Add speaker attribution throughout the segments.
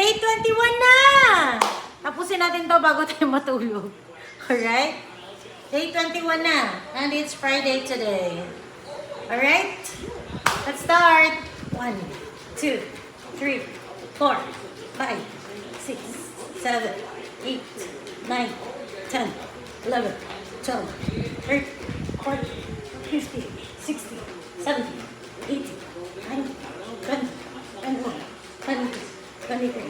Speaker 1: Day 21 na! Tapusin natin to bago tayo matulog. Alright? Day 21 na. And it's Friday today. Alright? Let's start. 1, 2, 3, 4, 5, 6, 7, 8, 9, 10, 11, 12, 13, 14, 15, 16, 17, 18, 19, 20, 21, 22, 23,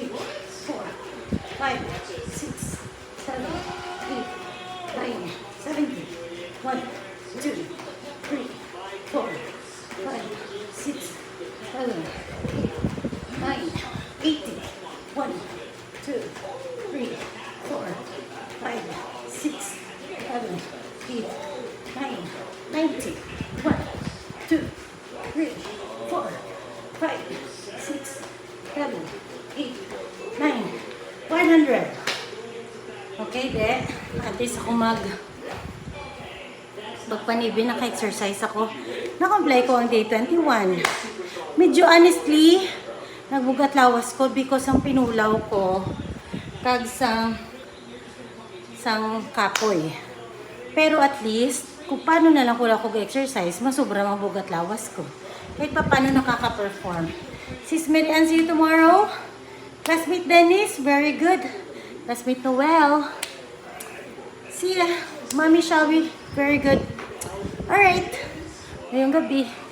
Speaker 1: three, four, five, six, seven, eight, nine, seventy, one, two, three, four, five, six, seven, eight, nine, eighty, one, two, three, four, five, six, seven, eight, nine, ninety, one, two, three, four, five, six, seven. 100. Okay, de. At least ako mag pagpanibi, naka-exercise ako. Nakomply ko ang day 21. Medyo honestly, nagbugat lawas ko because ang pinulaw ko kag sa sang kapoy. Pero at least, kung paano na lang ko ako exercise, masubra ang bugat lawas ko. Kahit pa paano nakaka-perform. Sis Mary Ann, see you tomorrow. Classmate Dennis, very good. Classmate Noel. See ya. Mommy Shelby, very good. Alright. Ngayong gabi.